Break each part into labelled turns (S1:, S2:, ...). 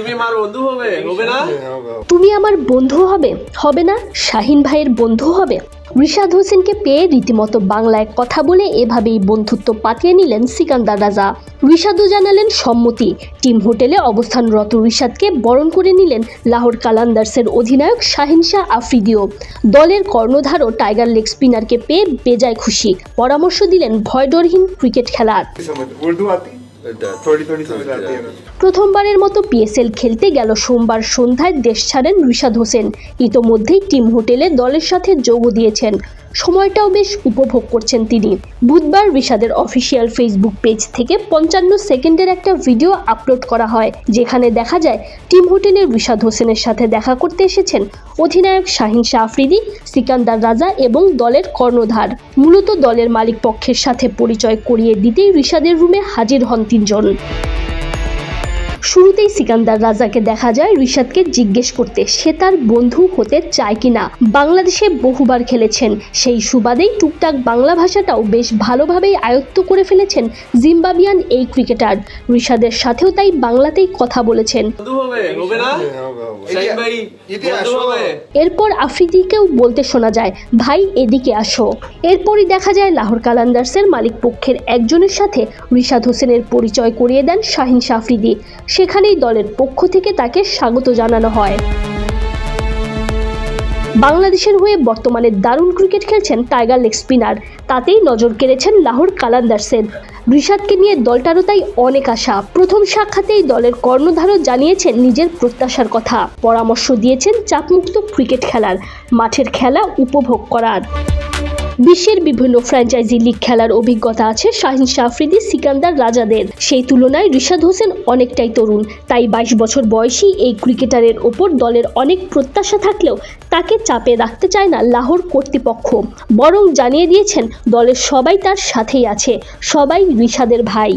S1: তুমি আমার বন্ধু হবে হবে না?
S2: তুমি আমার বন্ধু হবে হবে না? শাহিন ভাইয়ের বন্ধু হবে? রিশাদ হোসেনকে পেয়ে রীতিমতো বাংলায় কথা বলে এভাবেই বন্ধুত্ব পাতিয়ে নিলেন সিকান্দার রাজা। রিশাদও জানালেন সম্মতি। টিম হোটেলে অবস্থানরত রিশাদকে বরণ করে নিলেন লাহোর কালান্দার্সের অধিনায়ক শাহিন শাহ আফ্রিদিও। দলের কর্ণধারও টাইগার লেগ স্পিনারকে পেয়ে বেজায় খুশি। পরামর্শ দিলেন ভয়ডরহীন ক্রিকেট খেলার। প্রথমবারের মতো পিএসএল খেলতে গেল সোমবার সন্ধ্যায় দেশ ছাড়েন রিশাদ হোসেন। ইতোমধ্যেই টিম হোটেলে দলের সাথে যোগ দিয়েছেন। সময়টাও বেশ উপভোগ করছেন তিনি। বুধবার রিশাদের অফিসিয়াল ফেসবুক পেজ থেকে পঞ্চান্ন সেকেন্ডের একটা ভিডিও আপলোড করা হয় যেখানে দেখা যায় টিম হোটেলের রিশাদ হোসেনের সাথে দেখা করতে এসেছেন অধিনায়ক শাহিন শাহ আফ্রিদি সিকান্দার রাজা এবং দলের কর্ণধার। মূলত দলের মালিক পক্ষের সাথে পরিচয় করিয়ে দিতেই রিশাদের রুমে হাজির হন তিনজন শুরুতেই সিকান্দার রাজাকে দেখা যায় রিশাদকে জিজ্ঞেস করতে সে তার বন্ধু হতে চায় কিনা? বাংলাদেশে বহুবার খেলেছেন। সেই সুবাদেই টুকটাক বাংলা ভাষাটাও বেশ ভালোভাবেই আয়ত্ত করে ফেলেছেন জিম্বাবিয়ান এই ক্রিকেটার। রিশাদের সাথেও তাই বাংলাতেই কথা বলেছেন।
S1: হবে
S2: এরপর আফ্রিদিকেও বলতে শোনা যায় ভাই এদিকে আসো। এরপরই দেখা যায় লাহোর কালান্দার্সের মালিক পক্ষের একজনের সাথে রিশাদ হোসেনের পরিচয় করিয়ে দেন শাহিন শাফরিদি সেখানেই দলের পক্ষ থেকে তাকে স্বাগত জানানো হয়। বাংলাদেশের হয়ে বর্তমানে দারুণ ক্রিকেট খেলছেন টাইগার লেগ স্পিনার। তাতেই নজর কেড়েছেন লাহোর কালান্দার্সের। ঋষাদকে নিয়ে দলটারও তাই অনেক আশা। প্রথম সাক্ষাতেই দলের কর্ণধারও জানিয়েছেন নিজের প্রত্যাশার কথা। পরামর্শ দিয়েছেন চাপমুক্ত ক্রিকেট খেলার। মাঠের খেলা উপভোগ করার। বিশ্বের বিভিন্ন ফ্র্যাঞ্চাইজি লিগ খেলার অভিজ্ঞতা আছে শাহিন শাহফ্রিদি সিকান্দার রাজাদের। সেই তুলনায় রিশাদ হোসেন অনেকটাই তরুণ। তাই বাইশ বছর বয়সী এই ক্রিকেটারের ওপর দলের অনেক প্রত্যাশা থাকলেও তাকে চাপে রাখতে চায় না লাহোর কর্তৃপক্ষ। বরং জানিয়ে দিয়েছেন, দলের সবাই তার সাথেই আছে। সবাই রিশাদের ভাই।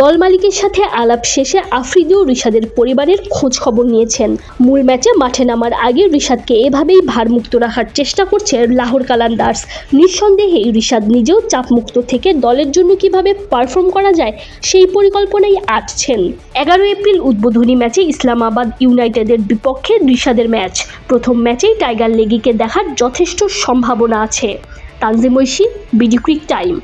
S2: দল মালিকের সাথে আলাপ শেষে আফ্রিদিও রিশাদের পরিবারের খোঁজ খবর নিয়েছেন। মূল ম্যাচে মাঠে নামার আগে রিশাদকে এভাবেই ভারমুক্ত রাখার চেষ্টা করছে লাহোর কালান্দার্স। নিঃসন্দেহে রিশাদ নিজেও চাপমুক্ত থেকে দলের জন্য কীভাবে পারফর্ম করা যায়, সেই পরিকল্পনাই আটছেন। এগারো এপ্রিল উদ্বোধনী ম্যাচে ইসলামাবাদ ইউনাইটেডের বিপক্ষে রিশাদের ম্যাচ। প্রথম ম্যাচেই টাইগার লেগিকে দেখার যথেষ্ট সম্ভাবনা আছে। Tanzim Oishi, BD cric time.